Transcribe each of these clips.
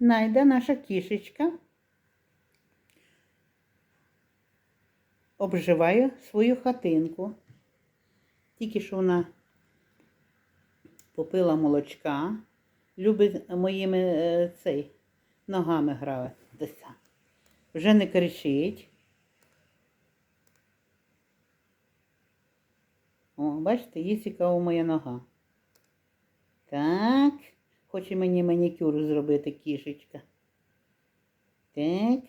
Найда наша кішечка обживає свою хатинку. Тільки що вона попила молочка, любить моїми е, цей, ногами гратися. Вже не кричить. О, бачите, є цікава моя нога. Так. Хоче мені манікюр зробити кішечка. Так.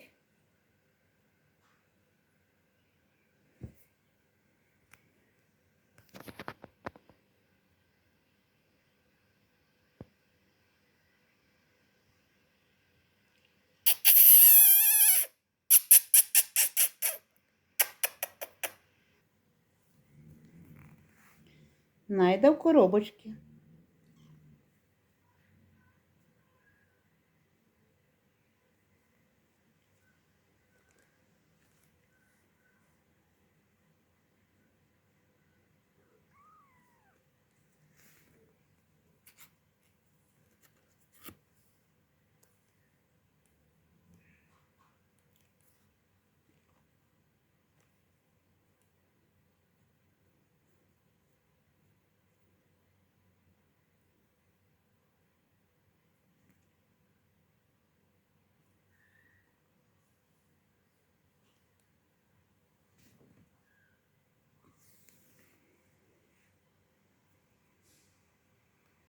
Найда в коробочці.